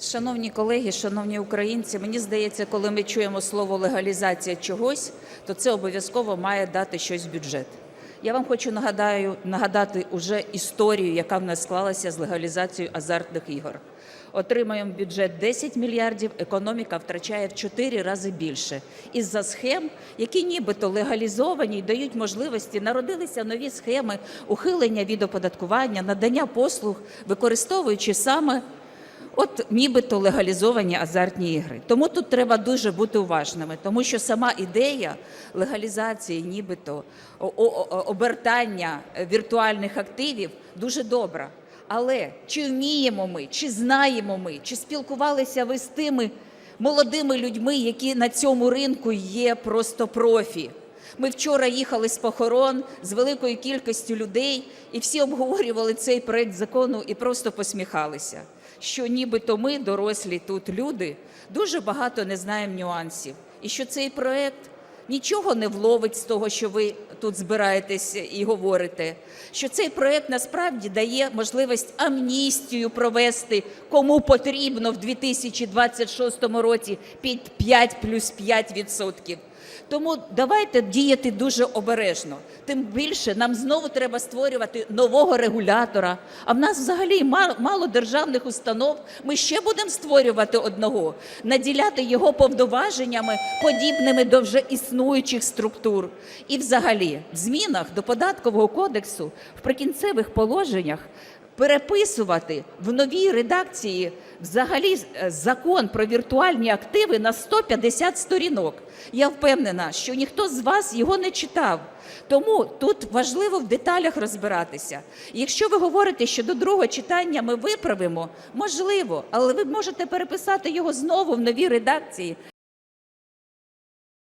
Шановні колеги, шановні українці, мені здається, коли ми чуємо слово легалізація чогось, то це обов'язково має дати щось в бюджет. Я вам хочу нагадаю, нагадати уже історію, яка в нас склалася з легалізацією азартних ігор. Отримаємо бюджет 10 мільярдів, економіка втрачає в 4 рази більше. Із-за схем, які нібито легалізовані і дають можливості, народилися нові схеми ухилення від оподаткування, надання послуг, використовуючи саме От нібито легалізовані азартні ігри. Тому тут треба дуже бути уважними, тому що сама ідея легалізації, нібито обертання віртуальних активів дуже добра. Але чи вміємо ми, чи знаємо ми, чи спілкувалися ви з тими молодими людьми, які на цьому ринку є просто профі? Ми вчора їхали з похорон з великою кількістю людей, і всі обговорювали цей проект закону і просто посміхалися. Що нібито ми, дорослі тут люди, дуже багато не знаємо нюансів. І що цей проект нічого не вловить з того, що ви тут збираєтесь і говорите. Що цей проект насправді дає можливість амністію провести кому потрібно в 2026 році під 5 плюс 5 відсотків. Тому давайте діяти дуже обережно. Тим більше нам знову треба створювати нового регулятора. А в нас взагалі мало державних установ. Ми ще будемо створювати одного, наділяти його повноваженнями, подібними до вже існуючих структур. І взагалі, в змінах до податкового кодексу в прикінцевих положеннях переписувати в новій редакції взагалі е, закон про віртуальні активи на 150 сторінок. Я впевнена, що ніхто з вас його не читав. Тому тут важливо в деталях розбиратися. Якщо ви говорите, що до другого читання ми виправимо, можливо, але ви можете переписати його знову в новій редакції.